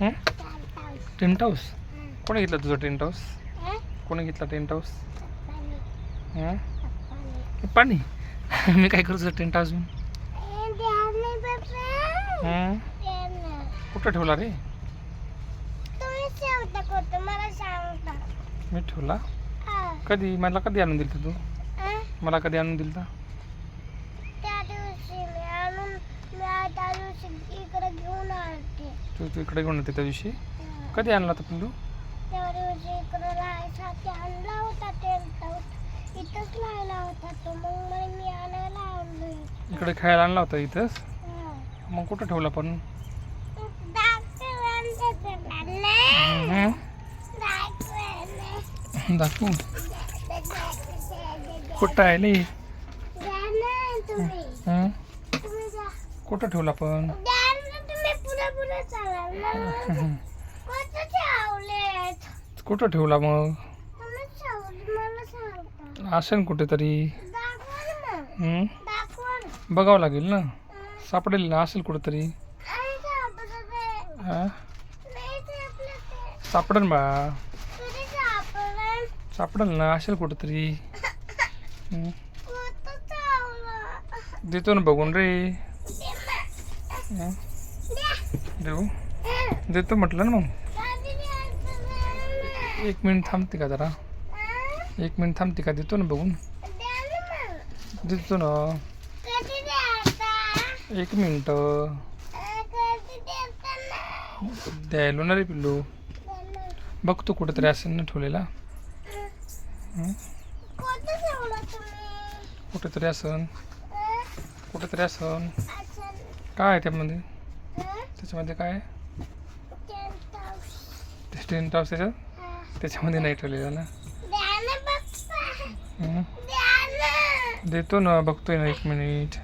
Tent house. कोणी घेतला तुझा टेंट हाऊस? कोणी घेतला टेंट हाऊस पाणी हं? मी काय करू तुझं टेंट हाऊस. हं? कुठं ठेवला रे? मी ठेवला. कधी? मला कधी आणून दिलं तू? मला कधी आणून दिलं तू तू इकडे घेऊन येते त्या दिवशी. कधी आणला होता पिल्लू त्या दिवशी इकडे राहायसाठी आणला होता टेंट इथंच होता तो मग मला मी आणायला आणलो इथं. इकडे खेळायला आणला होता इथंच. मग कुठं ठेवला पण. हं? दाखवू कुठं आहे लई द्या ना तुम्ही हं? तुम्ही जा. कुठं ठेवला पण कुठं ठेवला मग असेल कुठेतरी बघावं लागेल ना. सापडेल ना असेल कुठेतरी सापडलं बा सापडलं? ना असेल कुठेतरी? देतो ना बघून रे. देऊ. देतो म्हटलं ना मग. एक मिनिट थांबते का जरा? एक मिनिट थांबते का? देतो ना बघून. देतो ना. एक मिनिट. द्यायलो ना रे पिल्लू. बघतो कुठेतरी असेल ना ठेवलेला. कुठेतरी असन कुठेतरी असन काय आहे त्यामध्ये? त्याच्यामध्ये काय? Tent house. टेंट हाऊस त्याच्यात. त्याच्यामध्ये नाही ठेवलेलं ना. देतो ना बघतोय ना एक मिनिट